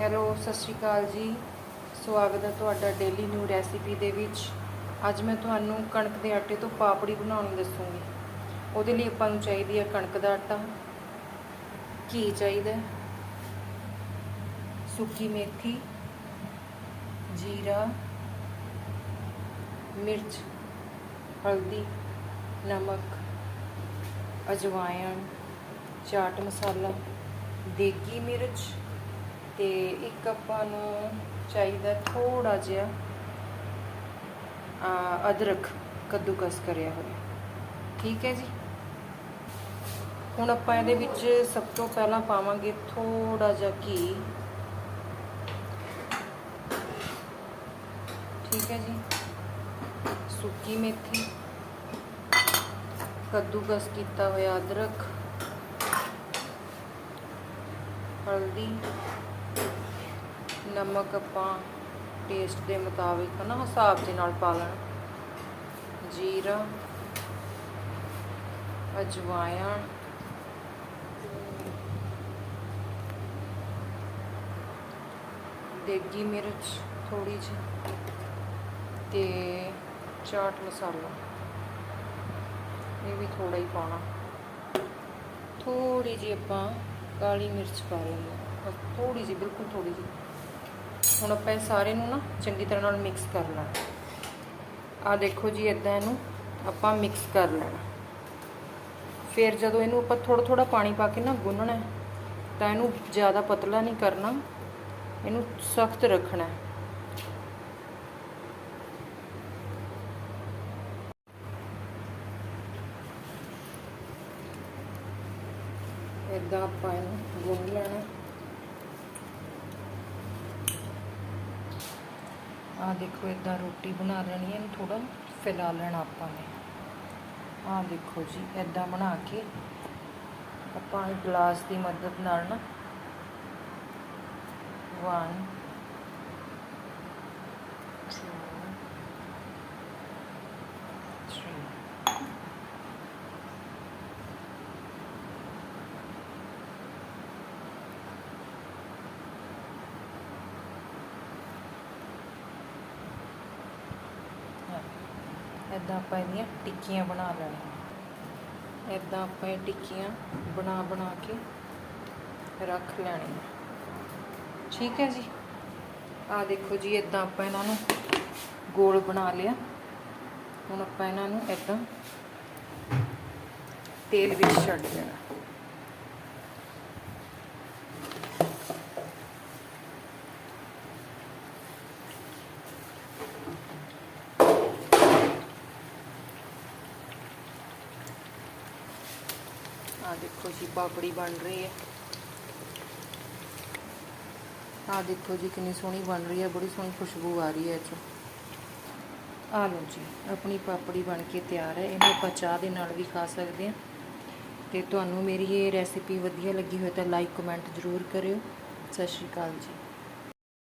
Hello, ਸਤਿ ਸ਼੍ਰੀ ਅਕਾਲ ਜੀ। ਸਵਾਗਤ ਹੈ ਤੁਹਾਡਾ ਡੇਲੀ ਨਿਊ ਰੈਸਿਪੀ ਦੇ ਵਿੱਚ। ਅੱਜ ਮੈਂ ਤੁਹਾਨੂੰ ਕਣਕ ਦੇ ਆਟੇ ਤੋਂ ਪਾਪੜੀ ਬਣਾਉਣੀ ਦੱਸੂਗੀ। ਉਹਦੇ ਲਈ ਆਪਾਂ ਨੂੰ ਚਾਹੀਦੀ ਹੈ ਕਣਕ ਦਾ ਆਟਾ। ਘੀ ਚਾਹੀਦਾ ਸੁੱਕੀ ਮੇਥੀ, ਜੀਰਾ, ਮਿਰਚ, ਹਲਦੀ, ਨਮਕ, ਅਜਵਾਇਣ, ਚਾਟ ਮਸਾਲਾ, ਦੇਗੀ ਮਿਰਚ ਤੇ ਇੱਕ ਆਪਾਂ ਨੂੰ ਚਾਹੀਦਾ ਥੋੜਾ ਜਿਹਾ ਅਦਰਕ ਕੱਦੂਕਸ ਕਰਿਆ ਹੋਇਆ। ਠੀਕ ਹੈ ਜੀ? ਹੁਣ ਆਪਾਂ ਇਹਦੇ ਵਿੱਚ ਸਭ ਤੋਂ ਪਹਿਲਾਂ ਪਾਵਾਂਗੇ ਥੋੜਾ ਜਿਹਾ ਘੀ। ਠੀਕ ਹੈ ਜੀ? ਸੁੱਕੀ ਮੇਥੀ। ਕੱਦੂਕਸ ਕੀਤਾ ਹੋਇਆ ਅਦਰਕ। ਹਲਦੀ। ਨਮਕ ਆਪਾਂ ਟੇਸਟ ਦੇ ਮੁਤਾਬਿਕ ਨਾ ਹਿਸਾਬ ਦੇ ਨਾਲ ਪਾ ਲੈਣਾ। ਜੀਰਾ, ਅਜਵਾਇਣ, ਦੇਗੀ ਮਿਰਚ ਥੋੜੀ ਜਿਹੀ ਤੇ ਚਾਟ ਮਸਾਲਾ। ਇਹ ਵੀ ਥੋੜਾ ਹੀ ਪਾਉਣਾ। ਥੋੜੀ ਜਿਹੀ ਆਪਾਂ ਕਾਲੀ ਮਿਰਚ ਪਾ ਲੈਣੀ ਬਸ ਥੋੜੀ ਜਿਹੀ, ਬਿਲਕੁਲ ਥੋੜੀ ਜਿਹੀ। ਹੁਣ ਆਪਾਂ ਇਹ ਸਾਰੇ ਨੂੰ ਨਾ ਚੰਗੀ ਤਰ੍ਹਾਂ ਨਾਲ ਮਿਕਸ ਕਰ ਲੈਣਾ। ਆ ਦੇਖੋ ਜੀ ਇਦਾਂ ਇਹਨੂੰ ਆਪਾਂ ਮਿਕਸ ਕਰ ਲੈਣਾ। ਫਿਰ ਜਦੋਂ ਇਹਨੂੰ ਆਪਾਂ ਥੋੜਾ ਥੋੜਾ ਪਾਣੀ ਪਾ ਕੇ ਨਾ ਗੁੰਨਣਾ ਤਾਂ ਇਹਨੂੰ ਜ਼ਿਆਦਾ ਪਤਲਾ ਨਹੀਂ ਕਰਨਾ। ਇਹਨੂੰ ਸਖਤ ਰੱਖਣਾ ਹੈ। ਇਦਾਂ ਆਪਾਂ ਇਹਨੂੰ ਗੁੰਨ ਲੈਣਾ ਆ ਦੇਖੋ ਇਦਾਂ ਰੋਟੀ ਬਣਾ ਲੈਣੀ ਹੈ, ਇਹਨੂੰ ਥੋੜਾ ਫੈਲਾ ਲੈਣਾ ਆਪਾਂ ਨੇ। ਆ ਦੇਖੋ ਜੀ ਇਦਾਂ ਬਣਾ ਕੇ ਆਪਾਂ ਇਹ ਗਲਾਸ ਦੀ ਮਦਦ ਨਾਲ ਨਾ 1 2 3 ਇੱਦਾਂ ਆਪਾਂ ਇਹਦੀਆਂ ਟਿੱਕੀਆਂ ਬਣਾ ਲੈਣੀਆਂ। ਇੱਦਾਂ ਆਪਾਂ ਇਹ ਟਿੱਕੀਆਂ ਬਣਾ ਬਣਾ ਕੇ ਰੱਖ ਲੈਣੀਆਂ। ਠੀਕ ਹੈ ਜੀ? ਆ ਦੇਖੋ ਜੀ ਇੱਦਾਂ ਆਪਾਂ ਇਹਨਾਂ ਨੂੰ ਗੋਲ ਬਣਾ ਲਿਆ। ਹੁਣ ਆਪਾਂ ਇਹਨਾਂ ਨੂੰ ਇੱਦਾਂ ਤੇਲ ਵਿੱਚ ਛੱਡ ਦੇਣਾ। ਆ ਦੇਖੋ ਜੀ, ਪਾਪੜੀ ਬਣ ਰਹੀ ਹੈ। ਆ ਦੇਖੋ ਜੀ, ਕਿੰਨੀ ਸੋਹਣੀ ਬਣ ਰਹੀ ਹੈ, ਬੜੀ ਸੋਹਣੀ ਖੁਸ਼ਬੂ ਆ ਰਹੀ ਹੈ ਇਹ ਆ ਲਓ ਜੀ, ਆਪਣੀ ਪਾਪੜੀ ਬਣ ਕੇ ਤਿਆਰ ਹੈ। ਇਹਨੂੰ ਆਪਾਂ ਚਾਹ ਦੇ ਨਾਲ ਵੀ ਖਾ ਸਕਦੇ ਹਾਂ। ਤੇ ਤੁਹਾਨੂੰ ਮੇਰੀ ਇਹ ਰੈਸਿਪੀ ਵਧੀਆ ਲੱਗੀ ਹੋਵੇ ਤਾਂ ਲਾਈਕ ਕਮੈਂਟ ਜ਼ਰੂਰ ਕਰਿਓ। ਸਤਿ ਸ਼੍ਰੀ ਅਕਾਲ ਜੀ।